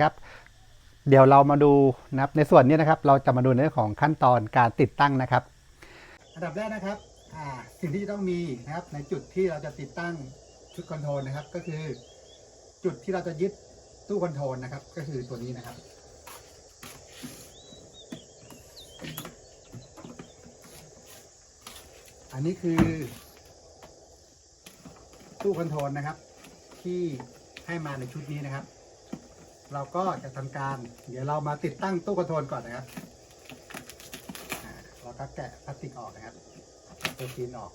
ครับเดี๋ยวเรามาดูนะครับในส่วนนี้นะครับ เราจะมาดูในเรื่องของขั้นตอนการติดตั้งนะครับ อันดับแรกนะครับสิ่งที่ต้องมีนะครับในจุดที่เราจะติดตั้งชุดคอนโทรลนะครับ ก็คือ จุดที่เราจะยึดตู้คอนโทรลนะครับ ก็คือตัวนี้นะครับอันนี้คือ ตู้คอนโทรลนะครับ ที่ให้มาในชุดนี้นะครับ เราก็จะทำการ เดี๋ยวเรามาติดตั้งตู้คอนโทรลก่อนนะครับอ่าเราก็แกะพลาสติกออกนะครับตัวจีนออก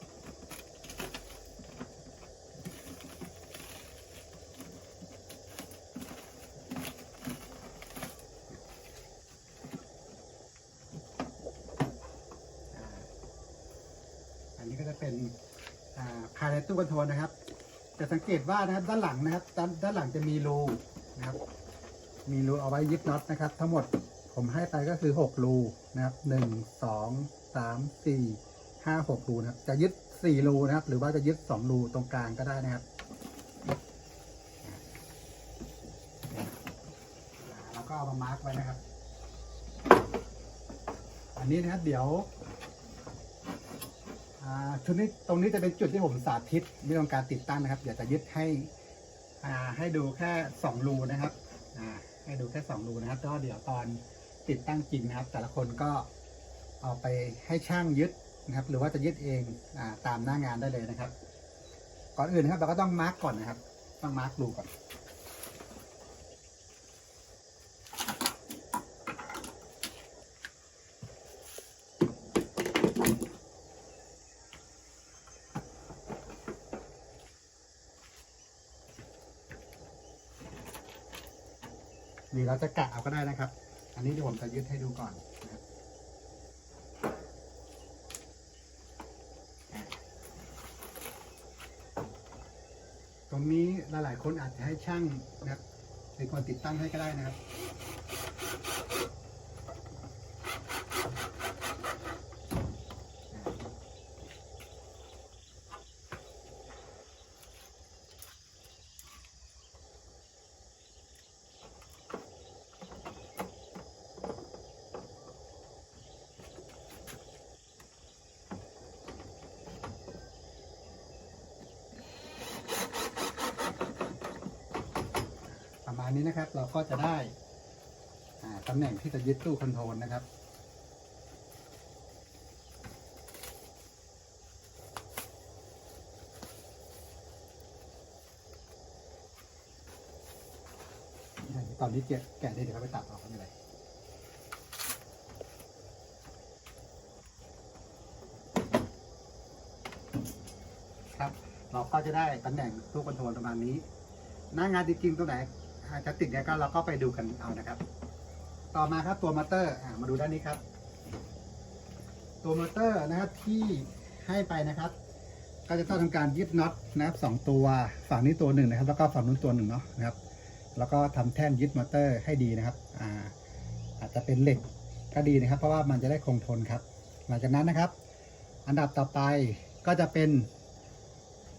อันนี้ก็จะเป็นอ่าภายในตู้คอนโทรลนะครับ จะสังเกตว่านะครับด้านหลังนะครับ ด้านด้านหลังจะมีรูนะครับ มีรูเอาไว้ยึดน็อตนะครับ ทั้งหมดผมให้ไปก็คือหกรูนะครับหนึ่งสองสามสี่ห้าหกรูนะครับ จะยึดสี่รูนะครับ หรือว่าจะยึดสองรูตรงกลางก็ได้นะครับแล้วก็เอามามาร์กไว้นะครับ อันนี้นะครับเดี๋ยวชุดนี้ตรงนี้จะเป็นจุดที่ผมสาธิตเรื่องการติดตั้งนะครับ เดี๋ยวจะยึดให้ให้ดูแค่สองรูนะครับ อ่า ให้ดูแค่สองรูนะครับก็เดี๋ยวตอนติดตั้งจริงนะครับ แต่ละคนก็เอาไปให้ช่างยึดนะครับ หรือว่าจะยึดเองอตามหน้างานได้เลยนะครับ ก่อนอื่นนะครับเราก็ต้องมาร์กก่อนนะครับ ต้องมาร์กรูก่อน หรือเรา จะกะเอาก็ได้นะครับ อันนี้เดี๋ยวผมจะยึดให้ดูก่อนนะครับตรงนี้หลายๆคนอาจจะให้ช่างนะครับเป็นคนติดตั้งให้ก็ได้นะครับ ประมานี้นะครับ เราก็จะได้ตำแหน่งที่จะยึดตู้คอนโทรลนะครับ ตอนนี้แกะแกะได้เดี๋ยวเขาไปตัดออกไม่เป็นไรครับ เราก็จะได้ตำแหน่งตู้คอนโทรลประมาณนี้หน้างานจริงๆตรงไหน อาจจะติดไงก็เราก็ไปดูกันเอานะครับ ต่อมาครับตัวมอเตอร์อมาดูด้านนี้ครับ ตัวมอเตอร์นะครับที่ให้ไปนะครับ ก็จะต้องทำการยึดน็อตนะครับสองตัวฝั่งนี้ตัวหนึ่งนะครับ แล้วก็ฝั่งนู้นตัวหนึ่งเนาะนะครับ แล้วก็ทำแท่นยึดมอเตอร์ให้ดีนะครับอ่าอาจจะเป็นเหล็กก็ดีนะครับ เพราะว่ามันจะได้คงทนครับ หลังจากนั้นนะครับ อันดับต่อไปก็จะเป็น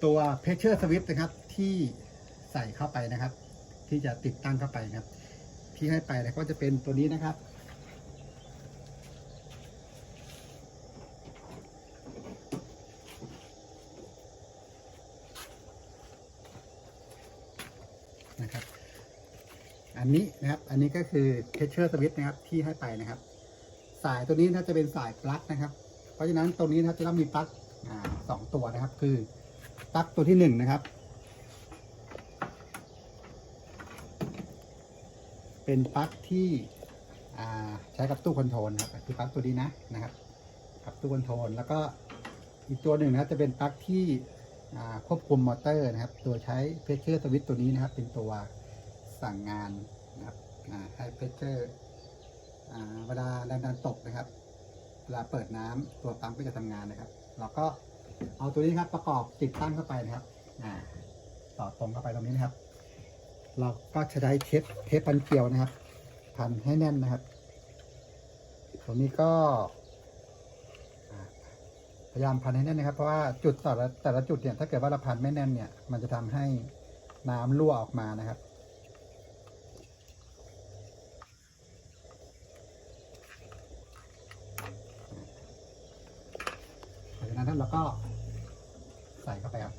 ตัว pressure switch นะครับที่ใส่เข้าไปนะครับ ที่จะติดตั้งเข้าไปครับ ที่ให้ไปแล้วก็จะเป็นตัวนี้นะครับ นะครับ อันนี้นะครับ อันนี้ก็คือ pressure switch นะครับที่ให้ไปนะครับ สายตัวนี้นะจะเป็นสายปลั๊กนะครับ เพราะฉะนั้นตรงนี้นะจะต้องมีปลั๊กอ่าสองตัวนะครับ คือปลั๊กตัวที่หนึ่งนะครับ เป็นปลั๊กที่ใช้กับตู้คอนโทรลนครับคือปลั๊กตัวนี้นะนะครับกับตู้คอนโทรลแล้วก็อีกตัวหนึ่งนะครับจะเป็นปลั๊กที่ควบคุมมอเตอร์นะครับตัวใช้เพชเชอร์สวิตตัวนี้นะครับ เป็นตัวสั่งงานนะครับให้เพชเชอร์เวลาแรงดันตกนะครับ เวลาเปิดน้ำตัวปั๊มก็จะทำงานนะครับ เราก็เอาตัวนี้ครับประกอบติดตั้งเข้าไปนะครับต่อตรงเข้าไปตรงนี้นะครับ เราก็จะได้เทปเทปพันเกลียวนะครับ พันให้แน่นนะครับ ตรงนี้ก็พยายามพันให้แน่นนะครับ เพราะว่าจุดแต่ละแต่ละจุดเนี่ยถ้าเกิดว่าเราพันไม่แน่นเนี่ย มันจะทำให้น้ำรั่วออกมานะครับหลังจากนั้นเราก็ใส่เข้าไปครับ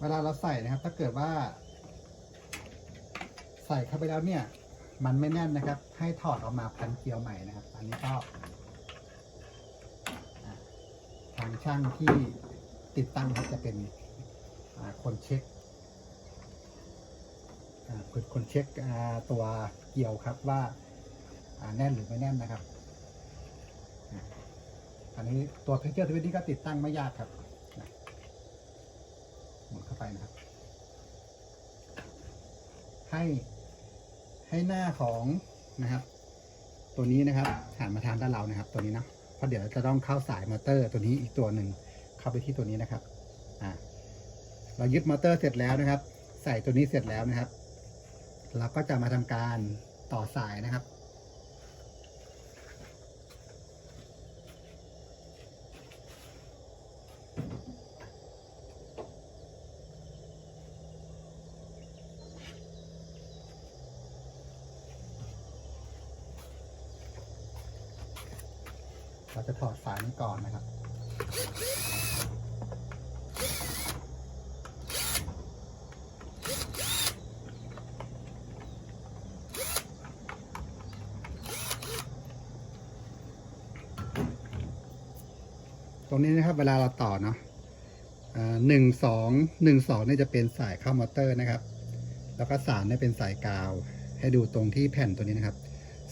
เวลาเราใส่นะครับ ถ้าเกิดว่า ใส่เข้าไปแล้วเนี่ย มันไม่แน่นนะครับ ให้ถอดออกมาพันเกลียวใหม่นะครับ อันนี้ก็ทางช่างที่ติดตั้งครับจะเป็นคนเช็คคนคนเช็คตัวเกลียวครับว่าแน่นหรือไม่แน่นนะครับ อันนี้ตัวเพเจอร์ทวิตนี้ก็ติดตั้งไม่ยากครับ ไปนะครับ ให้ให้หน้าของนะครับ ตัวนี้นะครับหันมาทางด้านเรานะครับ ตัวนี้เนาะเพราะเดี๋ยวจะต้องเข้าสายมอเตอร์ตัวนี้อีกตัวหนึ่งเข้าไปที่ตัวนี้นะครับอ่าเรายึดมอเตอร์เสร็จแล้วนะครับ ใส่ตัวนี้เสร็จแล้วนะครับ เราก็จะมาทำการต่อสายนะครับ เราจะถอดสายนี้ก่อนนะครับ ต รงนี้นะครับ เวลาเราต่อเนาะหนึ่งสองหนึ่งสองนี่จะเป็นสายเข้ามอเตอร์นะครับ แล้วก็สามเนี่ยเป็นสายกาว ให้ดูตรงที่แผ่นตัวนี้นะครับ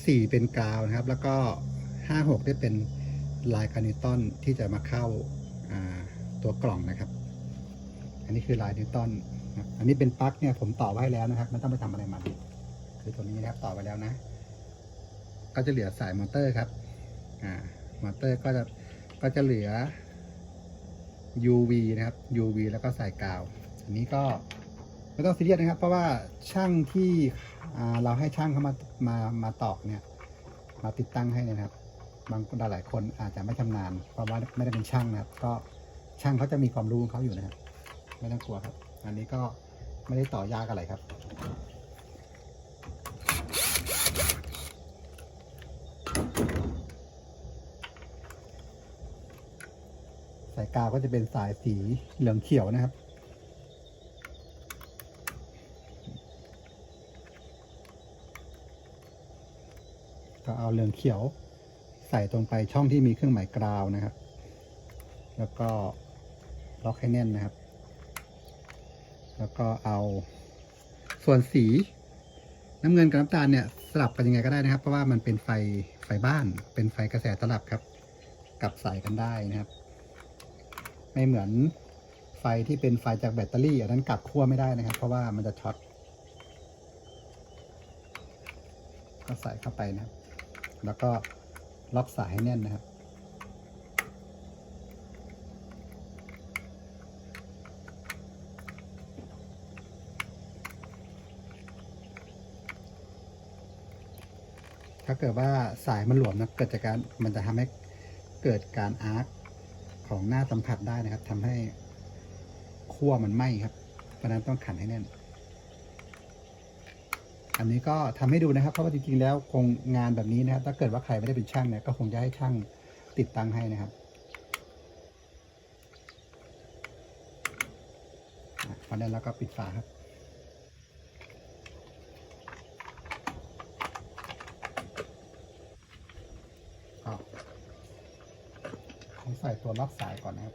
สี่เป็นกาวนะครับ แล้วก็ห้าหกได้เป็นลายคานิวตันที่จะมาเข้าตัวกล่องนะครับ อันนี้คือลายนิวตันอันนี้เป็นปลั๊กเนี่ยผมต่อไว้แล้วนะครับไม่ต้องไปทำอะไรมันคือตัวนี้นะครับต่อไว้แล้วนะ ก็จะเหลือสายมอเตอร์ครับ อ่ามอเตอร์ก็จะ ก็จะเหลือ UV นะครับ UV แล้วก็สายกาว อันนี้ก็ไม่ต้องซีเรียสนะครับ เพราะว่าช่างที่เราให้ช่างเขามามามาตอกเนี่ย มาติดตั้งให้นยนะครับ บางคนหลายคนอาจจะไม่ชำนาญเพราะว่าไม่ได้เป็นช่างนะครับ ก็ช่างเขาจะมีความรู้ของเขาอยู่นะครับ ไม่ต้องกลัวครับ อันนี้ก็ไม่ได้ต่อยากอะไรครับ สายกาวก็จะเป็นสายสีเหลืองเขียวนะครับ ก็เอาเหลืองเขียว ใส่ตรงไปช่องที่มีเครื่องหมายกราวนะครับ แล้วก็ล็อกให้แน่นนะครับ แล้วก็เอาส่วนสีน้ำเงินกับน้ำตาลเนี่ยสลับกันยังไงก็ได้นะครับ เพราะว่ามันเป็นไฟไฟบ้านเป็นไฟกระแสสลับครับ กลับใส่กันได้นะครับ ไม่เหมือนไฟที่เป็นไฟจากแบตเตอรี่อันนั้นกลับขั้วไม่ได้นะครับ เพราะว่ามันจะช็อตก็ใส่เข้าไปนะครับ แล้วก็ล็อกสายให้แน่นนะครับ ถ้าเกิดว่าสายมันหลวมนะเกิดจากการมันจะทำให้เกิดการอาร์ค ของหน้าสัมผัสได้นะครับทำให้ขั้วมันไหม้ครับ เพราะนั้นต้องขันให้แน่น อันนี้ก็ทำให้ดูนะครับ เพราะว่าจริงๆแล้วคงงานแบบนี้นะครับ ถ้าเกิดว่าใครไม่ได้เป็นช่างเนี่ยก็คงจะให้ช่างติดตั้งให้นะครับเพราะนั้นแล้วก็ปิดฝาครับ ก็ผมใส่ ตัวล็อกสายก่อนนะครับ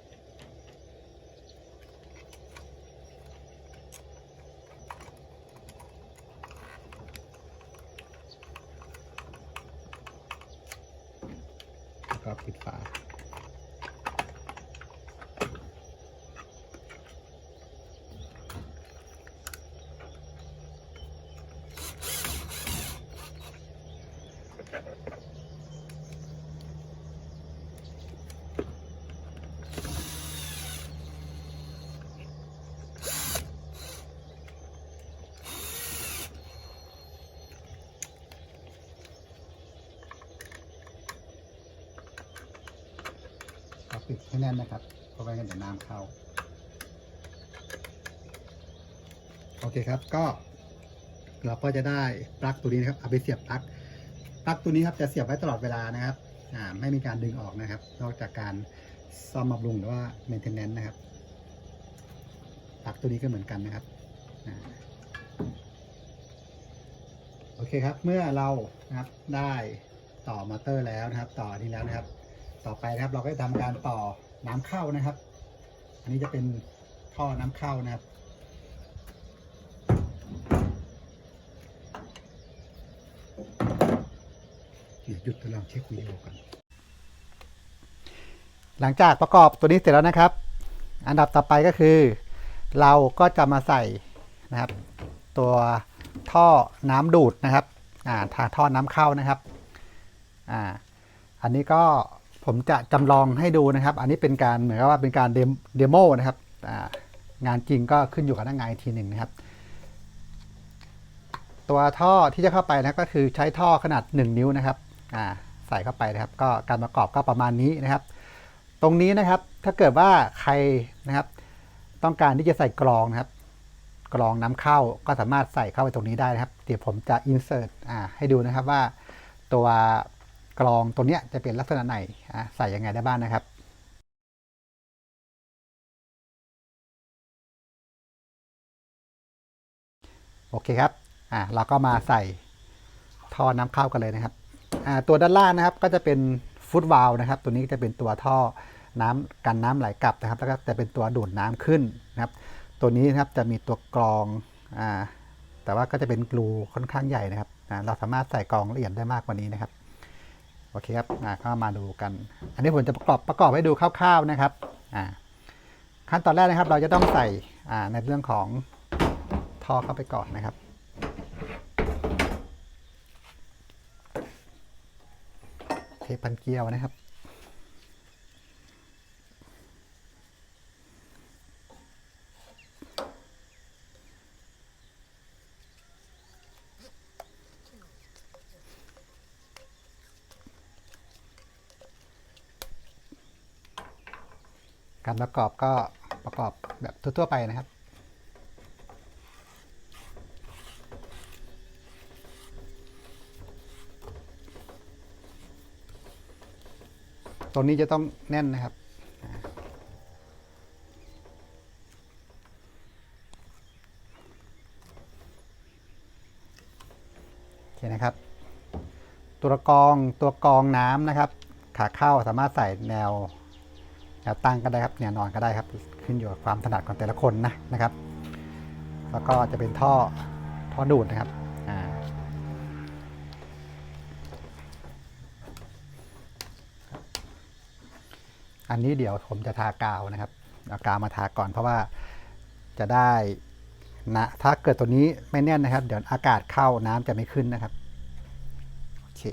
แล้วก็ปิดฝา ปิดให้แน่นนะครับ เพราะไม่งั้นเดี๋ยวน้ำเข้า โอเคครับ ก็ เราก็จะได้ปลั๊กตัวนี้นะครับ เอาไปเสียบปลั๊ก ปลั๊กตัวนี้ครับจะเสียบไว้ตลอดเวลานะครับ อ่า ไม่มีการดึงออกนะครับ นอกจากการซ่อมบำรุงหรือว่า maintenance นะครับ ปลั๊กตัวนี้ก็เหมือนกันนะครับโอเคครับ เมื่อเรานะครับได้ต่อมอเตอร์แล้วนะครับ ต่อนี้แล้วนะครับ ต่อไปนะครับ เราก็จะทำการต่อน้ำเข้านะครับ อันนี้จะเป็นท่อน้ำเข้านะครับ หยุดทดลองเช็ควิดีโอก่อนหลังจากประกอบตัวนี้เสร็จแล้วนะครับ อันดับต่อไปก็คือ เราก็จะมาใส่นะครับ ตัวท่อน้ำดูดนะครับอ่าทาท่อน้ำเข้านะครับอ่าอันนี้ก็ ผมจะจำลองให้ดูนะครับ อันนี้เป็นการเหมือนกับว่าเป็นการเดโมนะครับงานจริงก็ขึ้นอยู่กับหน้างานอีกทีหนึ่งนะครับ ตัวท่อที่จะเข้าไปนะก็คือใช้ท่อขนาด 1 นิ้วนะครับใส่เข้าไปนะครับ ก็การประกอบก็ประมาณนี้นะครับ ตรงนี้นะครับถ้าเกิดว่าใครนะครับ ต้องการที่จะใส่กรองนะครับ กรองน้ำเข้าก็สามารถใส่เข้าไปตรงนี้ได้นะครับ เดี๋ยวผมจะ insert อ่าให้ดูนะครับว่าตัว กรองตัวเนี้ยจะเป็นลักษณะไหนใส่ยังไงได้บ้างนะครับโอเคครับอ่าเราก็มาใส่ท่อน้ำเข้ากันเลยนะครับอ่าตัวด้านล่างนะครับก็จะเป็นฟุตวาลนะครับ ตัวนี้จะเป็นตัวท่อน้ำกันน้ำไหลกลับนะครับ แล้วก็จะเป็นตัวดูดน้ำขึ้นนะครับ ตัวนี้นะครับจะมีตัวกรองอ่าแต่ว่าก็จะเป็นกลูค่อนข้างใหญ่นะครับอ่าเราสามารถใส่กรองละเอียดได้มากกว่านี้นะครับ โอเคครับอ่าก็มาดูกัน อันนี้ผมจะประกอบประกอบให้ดูคร่าวๆนะครับอ่าขั้นตอนแรกนะครับ เราจะต้องใส่อ่าในเรื่องของท่อเข้าไปก่อนนะครับเทปพันเกลียวนะครับ การประกอบก็ประกอบแบบทั่วๆไปนะครับ ตรงนี้จะต้องแน่นนะครับโอเคนะครับ ตัวกองตัวกองน้ำนะครับ ขาเข้าสามารถใส่แนว แนวตั้งก็ได้ครับแนวนอนก็ได้ครับ ขึ้นอยู่กับความถนัดของแต่ละคนนะนะครับ แล้วก็จะเป็นท่อท่อดูดนะครับอ่าอันนี้เดี๋ยวผมจะทากาวนะครับเอากาวมาทาก่อนเพราะว่าจะได้นะถ้าเกิดตัวนี้ไม่แน่นนะครับ เดี๋ยวอากาศเข้าน้ำจะไม่ขึ้นนะครับ โอเค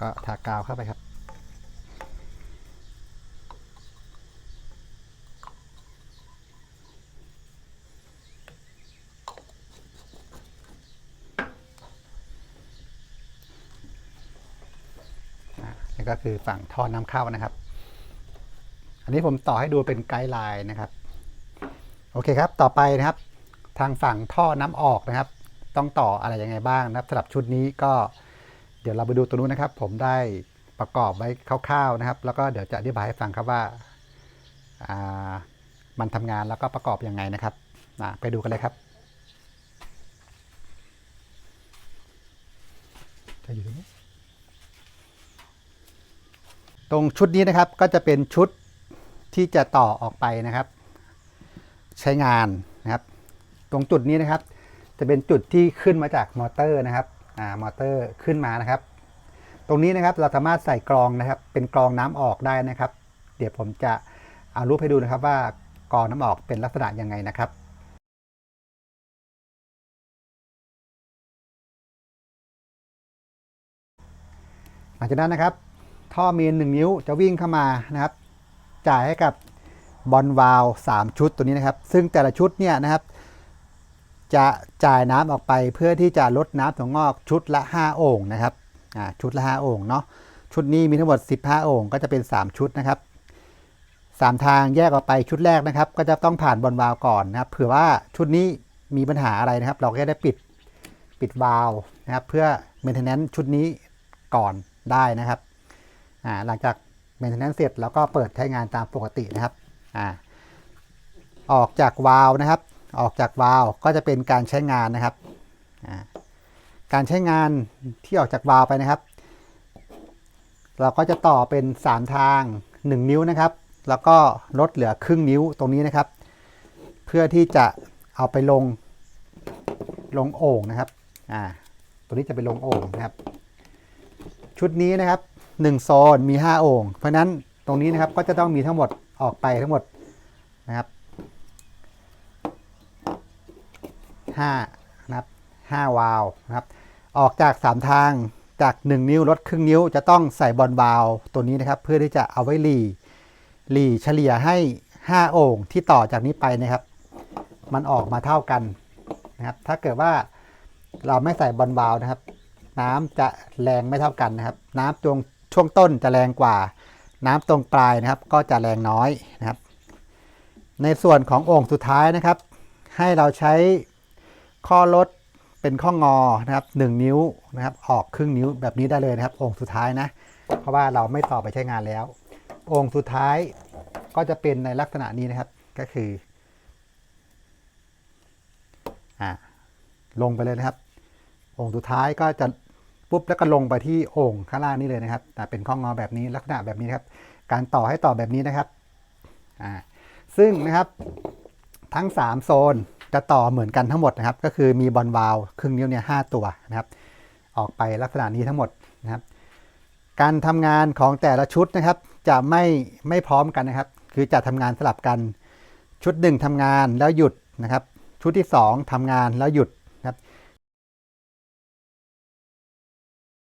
ก็ทากาวเข้าไปครับ นี่ก็คือฝั่งท่อน้ำเข้านะครับ อันนี้ผมต่อให้ดูเป็นไกด์ไลน์นะครับ โอเคครับ ต่อไปนะครับ ทางฝั่งท่อน้ำออกนะครับ ต้องต่ออะไรยังไงบ้างนะครับสำหรับชุดนี้ก็ เดี๋ยวเราไปดูตัวนู้นนะครับ ผมได้ประกอบไว้คร่าวๆนะครับ แล้วก็เดี๋ยวจะอธิบายให้ฟังครับว่าามันทำงานแล้วก็ประกอบยังไงนะครับไปดูกันเลยครับจะอยู่ตรงนี้ตรงชุดนี้นะครับก็จะเป็นชุดที่จะต่อออกไปนะครับ ใช้งานนะครับ ตรงจุดนี้นะครับ จะเป็นจุดที่ขึ้นมาจากมอเตอร์นะครับ มอเตอร์ขึ้นมานะครับ ตรงนี้นะครับเราสามารถใส่กรองนะครับ เป็นกรองน้ำออกได้นะครับ เดี๋ยวผมจะเอารูปให้ดูนะครับว่ากรองน้ำออกเป็นลักษณะยังไงนะครับหลังจากนั้นนะครับ ท่อเมนหนึ่งนิ้วจะวิ่งเข้ามานะครับ จ่ายให้กับบอลวาลสามชุดตัวนี้นะครับ ซึ่งแต่ละชุดเนี่ยนะครับ จะจ่ายน้ำออกไปเพื่อที่จะลดน้ำถั่วงอกชุดละ 5 โอ่งนะครับชุดละ 5 โอ่งเนาะชุดนี้มีทั้งหมด 15 โอ่งก็จะเป็น 3 ชุดนะครับ 3 ทางแยกออกไปชุดแรกนะครับ ก็จะต้องผ่านบอลวาล์วก่อนนะครับเผื่อว่าชุดนี้มีปัญหาอะไรนะครับ เราก็ได้ปิดปิดวาล์วนะครับ เพื่อ maintenance ชุดนี้ก่อนได้นะครับหลังจาก maintenance เสร็จแล้วก็เปิดใช้งานตามปกตินะครับอออกจากวาล์วนะครับ ออกจากวาล์วก็จะเป็นการใช้งานนะครับ การใช้งานที่ออกจากวาล์วไปนะครับ เราก็จะต่อเป็น 3 ทาง 1 นิ้วนะครับ แล้วก็ลดเหลือครึ่งนิ้วตรงนี้นะครับ เพื่อที่จะเอาไปลงลงโอ่งนะครับอ่าตัวนี้จะไปลงโอ่งนะครับ ชุดนี้นะครับ1โซนมี 5 โอ่งเพราะนั้นตรงนี้นะครับก็จะต้องมีทั้งหมดออกไปทั้งหมดนะครับ 5นะครับ5วาล์วนะครับ ออกจาก 3 ทางจาก 1 นิ้วลดครึ่งนิ้ว จะต้องใส่บอลวาล์วตัวนี้นะครับ เพื่อที่จะเอาไว้หลีหลีเฉลี่ยให้ 5 โอ่งที่ต่อจากนี้ไปนะครับ มันออกมาเท่ากันนะครับ ถ้าเกิดว่าเราไม่ใส่บอลวาล์วนะครับ น้ำจะแรงไม่เท่ากันนะครับ น้ำตรงช่วงต้นจะแรงกว่า น้ำตรงปลายนะครับ ก็จะแรงน้อยนะครับ ในส่วนของโอ่งสุดท้ายนะครับ ให้เราใช้ ข้อลดเป็นข้องอนะครับ 1 นิ้วนะครับ ออกครึ่งนิ้วแบบนี้ได้เลยนะครับโอ่งสุดท้ายนะ เพราะว่าเราไม่ต่อไปใช้งานแล้วโอ่งสุดท้ายก็จะเป็นในลักษณะนี้นะครับ ก็คืออ่าลงไปเลยนะครับโอ่งสุดท้ายก็จะปุ๊บแล้วก็ลงไปที่โอ่งข้างล่างนี้เลยนะครับแต่เป็นข้องอแบบนี้ลักษณะแบบนี้นครับ การต่อให้ต่อแบบนี้นะครับอ่าซึ่งนะครับทั้ง 3 โซน จะต่อเหมือนกันทั้งหมดนะครับ ก็คือมีบอลวาลครึ่งนิ้วเนี่ยหตัวนะครับ ออกไปลักษณะนี้ทั้งหมดนะครับ การทำงานของแต่ละชุดนะครับ จะไม่ไม่พร้อมกันนะครับ คือจะทำงานสลับกัน ชุดหนึ่งทำงานแล้วหยุดนะครับ ชุดที่ 2ทำงานแล้วหยุด